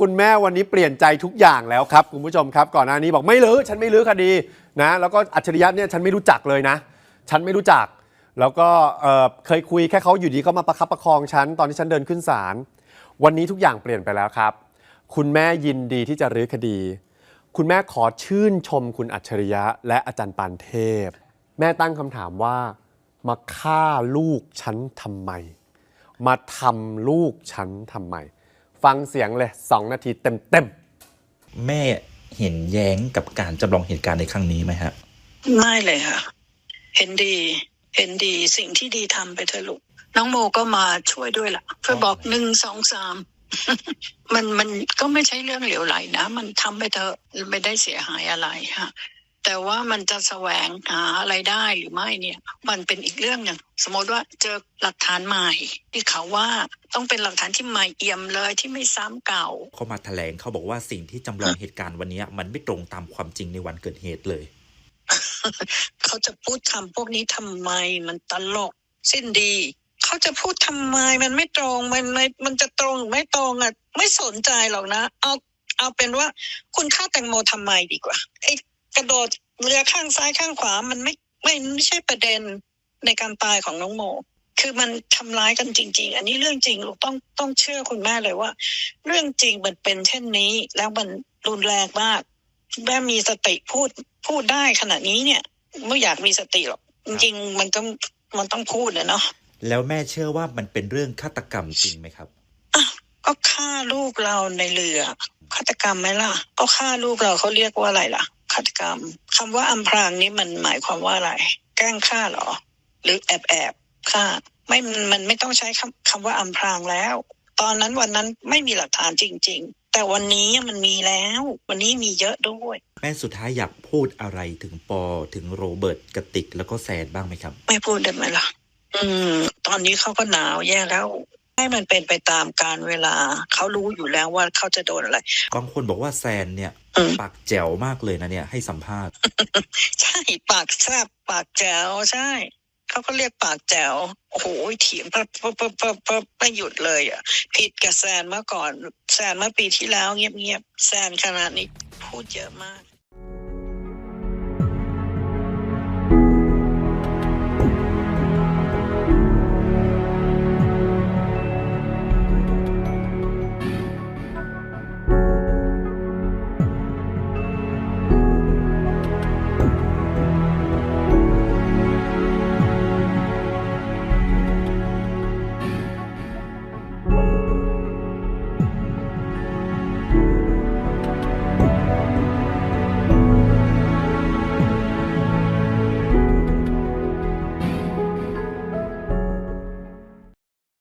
คุณแม่วันนี้เปลี่ยนใจทุกอย่างแล้วครับคุณผู้ชมครับ ก่อนหน้านี้บอกไม่ลื้อฉันไม่ลื้อคดีนะแล้วก็อัจฉริยะเนี่ยฉันไม่รู้จักเลยนะ ฉันไม่รู้จัก แล้วก็เอ่อเคยคุยแค่เขาอยู่ดีเขามาประคับประคองฉันตอนที่ฉันเดินขึ้นศาลวันนี้ทุกอย่างเปลี่ยนไปแล้วครับ คุณแม่ยินดีที่จะรื้อคดี คุณแม่ขอชื่นชมคุณอัจฉริยะ และอาจารย์ปานเทพ แม่ตั้งคำถามว่า มาฆ่าลูกฉันทำไม มาทำลูกฉันทำไม ฟังเสียงเลยสองนาทีเต็มเต็มแม่เห็นแย้งกับการจำลองเหตุการณ์ในครั้งนี้ไหมฮะ ไม่เลยค่ะ เห็นดี เห็นดีสิ่งที่ดีทำไปเถอะลูก น้องโมก็มาช่วยด้วยล่ะ เพื่อบอกหนึ่งสองสามมันมันก็ไม่ใช่เรื่องเหลวไหลนะ มันทำไปเถอะไม่ได้เสียหายอะไรค่ะ แต่ว่ามันจะแสวงหาอะไรได้หรือไม่เนี่ย มันเป็นอีกเรื่องหนึ่งสมมติว่าเจอหลักฐานใหม่ ที่เขาว่าต้องเป็นหลักฐานที่ใหม่เอี่ยมเลยที่ไม่ซ้ำเก่า เขามาแถลงเขาบอกว่าสิ่งที่จำลองเหตุการณ์วันนี้มันไม่ตรงตามความจริงในวันเกิดเหตุเลย เขาจะพูดคำพวกนี้ทำไมมันตลกสิ้นดีเขาจะพูดทำไมมันไม่ตรงมันไม่มันจะตรงหรือไม่ตรงอะ ไม่สนใจหรอกนะ เอาเอาเป็นว่าคุณฆ่าแตงโมทำไมดีกว่าไอ้ กระโดดเรือข้างซ้ายข้างขวา มันไม่ไม่ไม่ใช่ประเด็นในการตายของน้องโม คือมันทำร้ายกันจริง ๆ อันนี้เรื่องจริงลูกต้องต้องเชื่อคุณแม่เลยว่า เรื่องจริงมันเป็นเช่นนี้ แล้วมันรุนแรงมากแม่มีสติพูดพูดได้ขนาดนี้เนี่ยไม่อยากมีสติหรอกจริงๆมันต้องมันต้องพูดนะเนาะแล้วแม่เชื่อว่ามันเป็นเรื่องฆาตกรรมจริงไหมครับก็ฆ่าลูกเราในเรือฆาตกรรมไหมล่ะ ก็ฆ่าลูกเราเขาเรียกว่าอะไรล่ะ ฆาตกรรมคำว่าอำพรางนี้มันหมายความว่าอะไร แกล้งฆ่าเหรอ หรือแอบแอบฆ่า ไม่มันมันไม่ต้องใช้คำคำว่าอำพรางแล้ว ตอนนั้นวันนั้นไม่มีหลักฐานจริง ๆ แต่วันนี้มันมีแล้ว วันนี้มีเยอะด้วย แม่สุดท้ายอยากพูดอะไรถึงปอถึงโรเบิร์ตกระติกแล้วก็แซนบ้างไหมครับ ไม่พูดได้ไหมล่ะอืม ตอนนี้เขาก็หนาวแย่แล้ว ให้มันเป็นไปตามการเวลา เขารู้อยู่แล้วว่าเขาจะโดนอะไร บางคนบอกว่าแซนเนี่ยอืมปากแจ๋วมากเลยนะเนี่ย ให้สัมภาษณ์ ใช่ปากแซบปากแจ๋วใช่เขาก็เรียกปากแจ๋วโอ้โหเถียงปั๊บปั๊บปั๊บปั๊บปั๊บไม่หยุดเลยอะผิดกับแซนเมื่อก่อน แซนเมื่อปีที่แล้วเงียบๆแซนขนาดนี้พูดเยอะมาก